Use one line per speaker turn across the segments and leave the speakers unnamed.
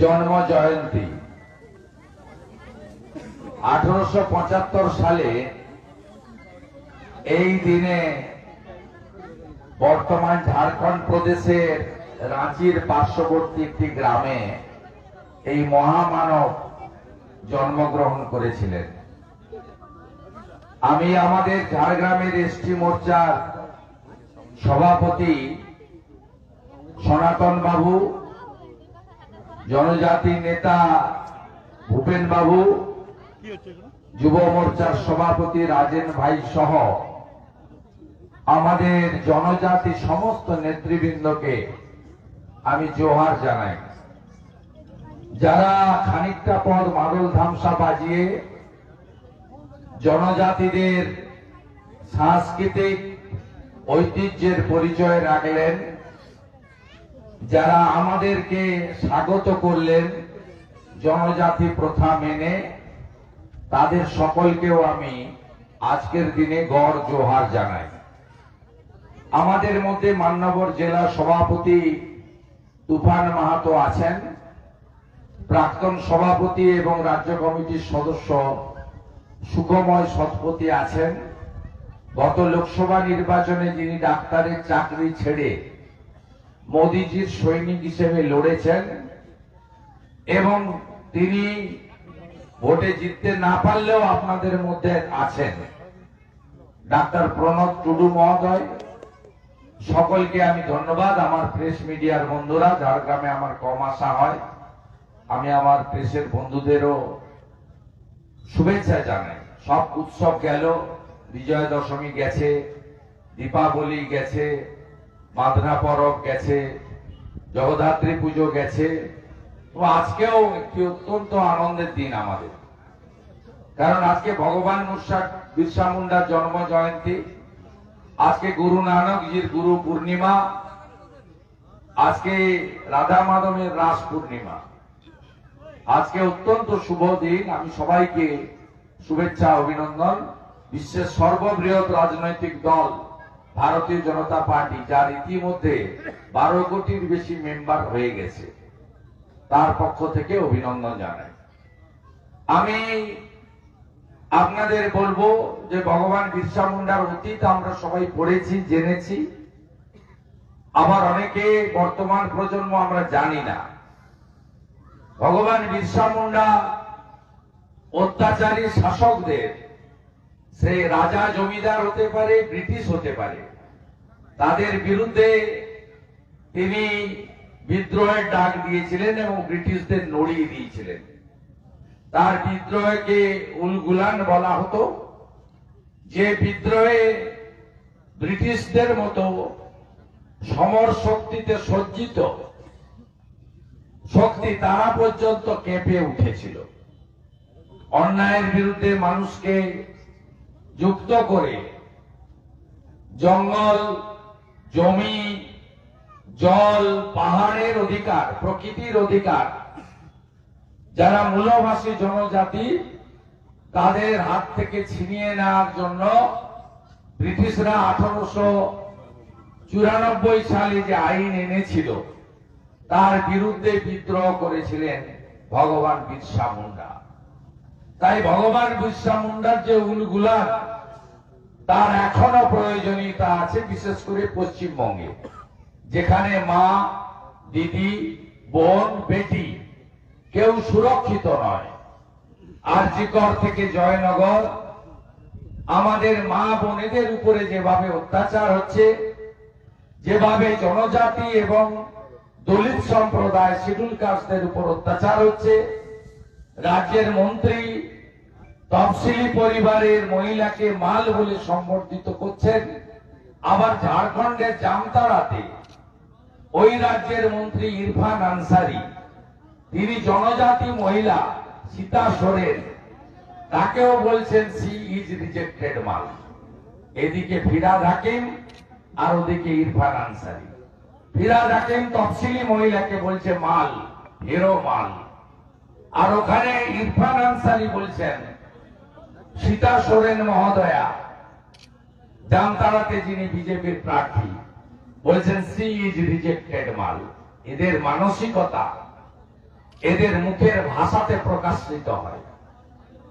জন্ম জয়ন্তী। আঠারোশো পঁচাত্তর সালে এই দিনে বর্তমান ঝাড়খণ্ড প্রদেশের রাঁচির পার্শ্ববর্তী একটি গ্রামে এই মহামানব জন্মগ্রহণ করেছিলেন। আমি আমাদের ঝাড়গ্রামের এসটি মোর্চার সভাপতি সনাতন বাবু, জনজাতি নেতা ভূপেন বাবু, যুব মোর্চার সভাপতি রাজেন ভাই সহ আমাদের জনজাতি সমস্ত নেতৃবৃন্দকে আমি জোহার জানাই। যারা খানিকটা পর মাদল ধামসা বাজিয়ে জনজাতিদের সাংস্কৃতিক ঐতিহ্যের পরিচয় রাখলেন যারা আমাদেরকে স্বাগত করলেন জনজাতি প্রথা মেনে, তাদের সকলকেও আমি আজকের দিনে গড় জোহার জানাই। আমাদের মধ্যে মান্যবর জেলা সভাপতি তুফান মাহাতো আছেন, প্রাক্তন সভাপতি এবং রাজ্য কমিটির সদস্য সুখময় শতপথী আছেন। গত লোকসভা নির্বাচনে যিনি ডাক্তারের চাকরি ছেড়ে মোদিজির সৈনিক হিসেবে লড়েছেন এবং তিনি ভোটে জিততে না পারলেও আপনাদের মধ্যে আছেন। ডাক্তার প্রণব টুডু মহোদয়, সকলকে আমি ধন্যবাদ। আমার প্রেস মিডিয়ার বন্ধুরা ঝাড়গ্রামে আমার কম আসা হয়, আমি আমার প্রেসের বন্ধুদেরও শুভেচ্ছা জানাই। সব উৎসব গেল বিজয় দশমী গেছে, দীপাবলি গেছে মাদনা পরব গেছে, জগদ্ধাত্রী পুজো গেছে। আজকেও একটি অত্যন্ত আনন্দের দিন আমাদের। কারণ আজকে ভগবান মুর্শাদ বিরসা মুন্ডার জন্ম জয়ন্তী। আজকে গুরু নানকজির গুরু পূর্ণিমা। আজকে রাধা মাধবের রাস পূর্ণিমা। আজকে অত্যন্ত শুভ দিন। আমি সবাইকে শুভেচ্ছা, অভিনন্দন। বিশ্বের সর্ববৃহৎ রাজনৈতিক দল ভারতীয় জনতা পার্টি, যার ইতিমধ্যে বারো কোটির বেশি মেম্বার হয়ে গেছে, তার পক্ষ থেকে অভিনন্দন জানাই। আমি আপনাদের বলব যে ভগবান বিরসা মুন্ডার অতীত আমরা সবাই পড়েছি, জেনেছি। আবার অনেকে বর্তমান প্রজন্ম আমরা জানি না। ভগবান বিরসা মুন্ডা অত্যাচারী শাসকদের সে রাজা জমিদার হতে পারে, ব্রিটিশ হতে পারে। তাদের বিরুদ্ধে তিনি বিদ্রোহের ডাক দিয়েছিলেন এবং ব্রিটিশদের নড়িয়ে দিয়েছিলেন। তার বিদ্রোহকে উলগুলান বলা হতো। যে বিদ্রোহে ব্রিটিশদের মতো সমর শক্তিতে সজ্জিত শক্তি তারা পর্যন্ত কেঁপে উঠেছিল। অন্যায়ের বিরুদ্ধে মানুষকে যুক্ত করে জঙ্গল, জমি, জল, পাহাড়ের অধিকার, প্রকৃতির অধিকার, যারা মূলভাষী জনজাতি, তাদের হাত থেকে ছিনিয়ে নেওয়ার জন্য ব্রিটিশরা আঠারোশো চুরানব্বই সালে যে আইন এনেছিল, তার বিরুদ্ধে বিদ্রোহ করেছিলেন ভগবান বিরসা মুন্ডা। তাই ভগবান বিরসা মুন্ডার যে উলগুলা, তার এখনও প্রয়োজনীয়তা আছে, বিশেষ করে পশ্চিমবঙ্গে। যেখানে মা, দিদি, বোন, বেটি কেউ সুরক্ষিত নয়। আরজিকর থেকে জয়নগর, আমাদের মা বোনেদের উপরে যেভাবে অত্যাচার হচ্ছে, যেভাবে জনজাতি এবং দলিত সম্প্রদায় শিডিউল কাস্টদের উপর অত্যাচার হচ্ছে, রাজ্যের মন্ত্রী তফসিলি পরিবারের মহিলাকে মাল বলে সম্বর্ধিত করছেন আবার ঝাড়খণ্ডের জামতারাতে ওই রাজ্যের মন্ত্রী ইরফান আনসারি। তিনি জনজাতি মহিলা, সীতা সোরেন। তাকেও বলছেন, সি ইজ রিজেক্টেড মাল। এদিকে ফিরাদ হাকিম আর ওদিকে ইরফান আনসারি। ফিরাদ হাকিম তফসিলি মহিলাকে বলছে, মাল হিরো মাল। আর ওখানে ইরফান আনসারি বলছেন সীতা সোরেন মহোদয়া, জামতারাতে যিনি বিজেপির প্রার্থী, বলছেন, সি ইজ রিজেক্টেড মাল। এদের মানসিকতা, এদের মুখের ভাষাতে প্রকাশিত হয়।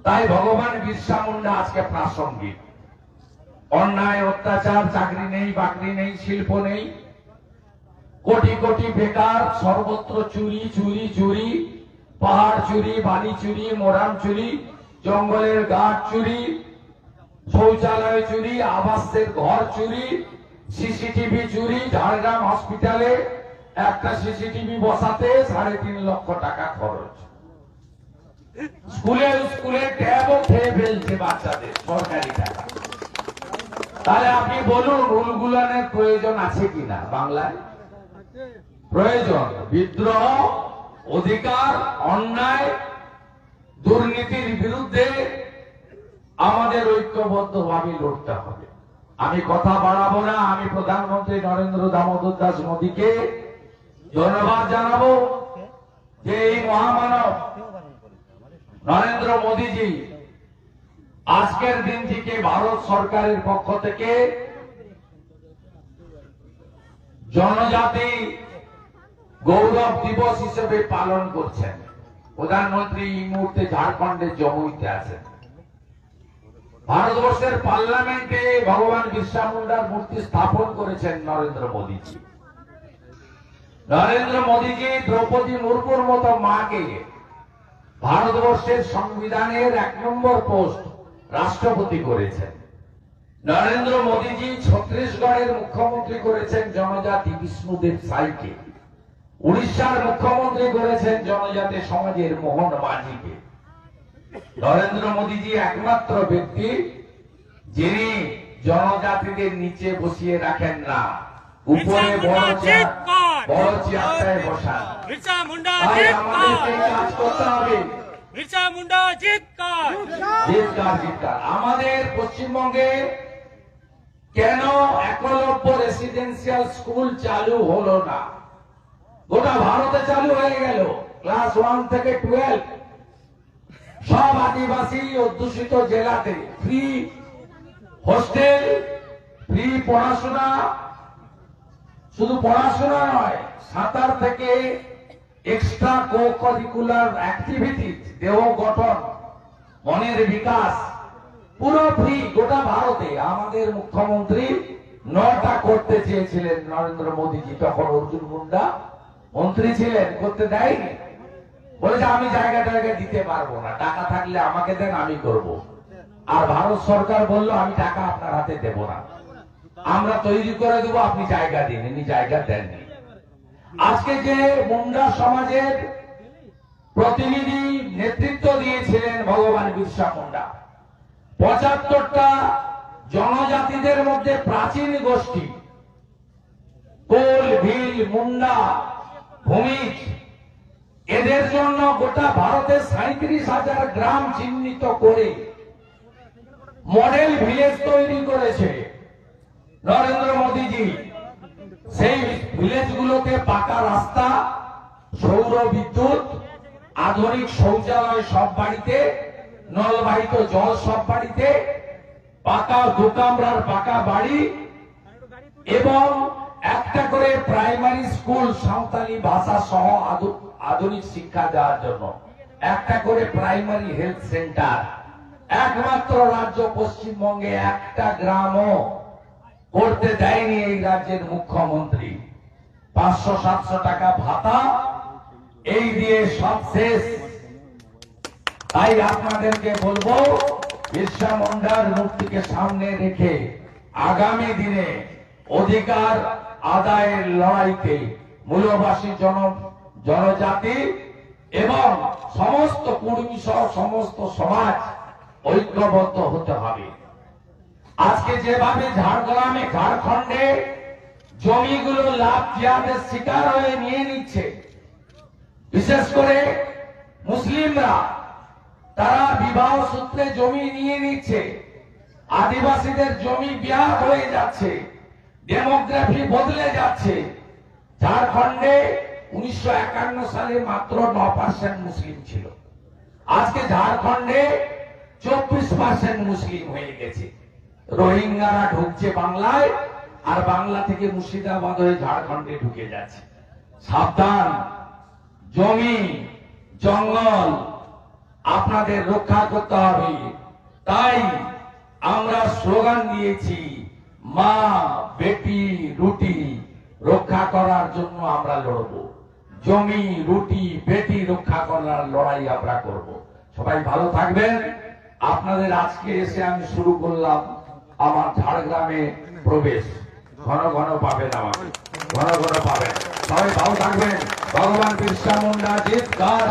তাই ভগবান বিরসা মুন্ডা আজকে প্রাসঙ্গিক। অন্যায়, অত্যাচার, চাকরি নেই, বাকরি নেই, শিল্প নেই। কোটি কোটি বেকার, সর্বত্র চুরি চুরি চুরি, পাহাড় চুরি, বালি চুরি, মোরাম চুরি জঙ্গলের গাছ চুরি, শৌচালয় চুরি, আবাসের ঘর চুরি, সিসিটিভি চুরি, ঝাড়গ্রাম হসপিটালে একটা সিসিটিভি বসাতে সাড়ে তিন লক্ষ টাকা খরচ। স্কুলে স্কুলে ট্যাবও খেয়ে ফেলছে বাচ্চাদের সরকারি টাকা। তাহলে আপনি বলুন, রুলগুলানের প্রয়োজন আছে কিনা বাংলায়? প্রয়োজন, বিদ্রোহ, অধিকার, অন্যায় দুর্নীতির বিরুদ্ধে আমাদের ঐক্যবদ্ধ ভাবে লড়তে হবে। আমি কথা বাড়াবো না, আমি প্রধানমন্ত্রী নরেন্দ্র দামোদর দাস মোদীকে ধন্যবাদ জানাব যে এই মহামানব নরেন্দ্র মোদীজি আজকের দিনটিকে ভারত সরকারের পক্ষ থেকে জনজাতি গৌরব দিবস হিসেবে পালন করছেন। প্রধানমন্ত্রী এই মুহূর্তে ঝাড়খণ্ডের জমুইতে আছেন। ভারতবর্ষের পার্লামেন্টে ভগবান বিরসা মুন্ডার মূর্তি স্থাপন করেছেন নরেন্দ্র মোদীজি। নরেন্দ্র মোদীজি দ্রৌপদী মুর্মুর মতো মাকে ভারতবর্ষের সংবিধানের এক নম্বর পোস্ট রাষ্ট্রপতি করেছেন। নরেন্দ্র মোদীজি ছত্তিশগড়ের মুখ্যমন্ত্রী করেছেন জনজাতি বিষ্ণুদেব সাইকে। উড়িষ্যার মুখ্যমন্ত্রী করেছেন জনজাতি সমাজের মোহন মাঝিকে। নরেন্দ্র মোদীজি একমাত্র ব্যক্তি যিনি জনজাতিদের নিচে বসিয়ে রাখেন না। উপরে বড় চেয়ারটায় বসান। আমাদের পশ্চিমবঙ্গে কেন একলব্য রেসিডেন্সিয়াল স্কুল চালু হলো না? গোটা ভারতে চালু হয়ে গেল। ক্লাস ওয়ান থেকে টুয়েলভ সব আদিবাসী অধ্যুষিত জেলাতে ফ্রি হোস্টেল ফ্রি পড়াশোনা। শুধু পড়াশোনা নয়, সাঁতার থেকে এক্সট্রা কো কারিকুলার অ্যাক্টিভিটি দেহ গঠন, মনের বিকাশ, পুরো ফ্রি গোটা ভারতে। আমাদের মুখ্যমন্ত্রী নটা করতে চেয়েছিলেন নরেন্দ্র মোদীজি, তখন অর্জুন মুন্ডা। মন্ত্রী ছিলেন, করতে দেয়নি। বলেছে আমি জায়গা টায়গা দিতে পারব না, টাকা থাকলে আমাকে দেন, আমি করব। আর ভারত সরকার বলল, আমি টাকা আপনার হাতে দেব না। আমরা তৈরি করে দেবো, আপনি জায়গা দিন, ইনি জায়গা দেননি। আজকে যে মুন্ডা সমাজের প্রতিনিধি নেতৃত্ব দিয়েছিলেন ভগবান বিরসা মুন্ডা, পঁচাত্তরটা জনজাতিদের মধ্যে প্রাচীন গোষ্ঠী, কোল, ভিল, মুন্ডা ভূমিজ এদের জন্য গোটা ভারতে সাঁত্রিশ হাজার গ্রাম চিহ্নিত করে মডেল ভিলেজ তৈরি করেছে নরেন্দ্র মোদীজি। সেই ভিলেজগুলোকে পাকা রাস্তা, সৌর বিদ্যুৎ, আধুনিক শৌচালয় সব বাড়িতে, নলবাহিত জল সব বাড়িতে, পাকা দোকামরার পাকা বাড়ি এবং একটা করে প্রাইমারি স্কুল সাঁওতালি ভাষা সহ আধুনিক শিক্ষা দেওয়ার জন্য। একটা করে প্রাইমারি হেলথ সেন্টার একমাত্র রাজ্য পশ্চিমবঙ্গে একটা গ্রামও করতে দেয়নি এই রাজ্যের মুখ্যমন্ত্রী। পাঁচশো, সাতশো টাকা ভাতা, এই দিয়ে সব শেষ। তাই আপনাদেরকে বলব, বিরসা মূর্তিকে সামনে রেখে আগামী দিনে অধিকার আদায়ের লড়াইতে মূলবাসী জন, জনজাতি এবং সমস্ত কুর্মী সহ সমস্ত সমাজ ঐক্যবদ্ধ হতে হবে। আজকে যেভাবে ঝাড়গ্রামে, ঝাড়খণ্ডে জমিগুলো লাভ জিয়াদের শিকার হয়ে নিয়ে নিচ্ছে, বিশেষ করে মুসলিমরা, তারা বিবাহ সূত্রে জমি নিয়ে নিচ্ছে, আদিবাসীদের জমি বিয়া হয়ে যাচ্ছে। ডেমোগ্রাফি বদলে যাচ্ছে। ঝাড়খণ্ডে উনিশশো একান্ন সালে মাত্র ন পার্সেন্ট মুসলিম ছিল। আজকে ঝাড়খণ্ডে চব্বিশ পার্সেন্ট মুসলিম হয়ে গেছে। রোহিঙ্গারা ঢুকছে বাংলায় আর বাংলা থেকে মুর্শিদাবাদ হয়ে ঝাড়খণ্ডে ঢুকে যাচ্ছে। সাবধান, জমি, জঙ্গল আপনাদের রক্ষা করতে হবে। তাই আমরা স্লোগান দিয়েছি মা, বেটি, রুটি রক্ষা করার জন্য আমরা লড়ব। জমি, রুটি, বেটি রক্ষা করার লড়াই আমরা করব। সবাই ভালো থাকবেন। আপনাদের আজকে এসে আমি শুরু করলাম আমার ঝাড়গ্রামে প্রবেশ। ঘন ঘন পাবেন আমাকে। ঘন ঘন পাবেন। সবাই ভালো থাকবেন। ভগবান বিরসা মুন্ডা জিতকার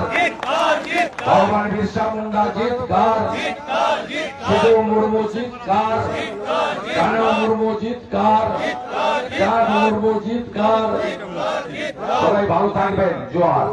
ভগবান বিরসা মুন্ডা জিতকার শুধু মুর্মু জিতকার জানো মুর্মু জিতকার কার মুর্মু জিতকার সবাই ভালো থাকবেন জোয়ার।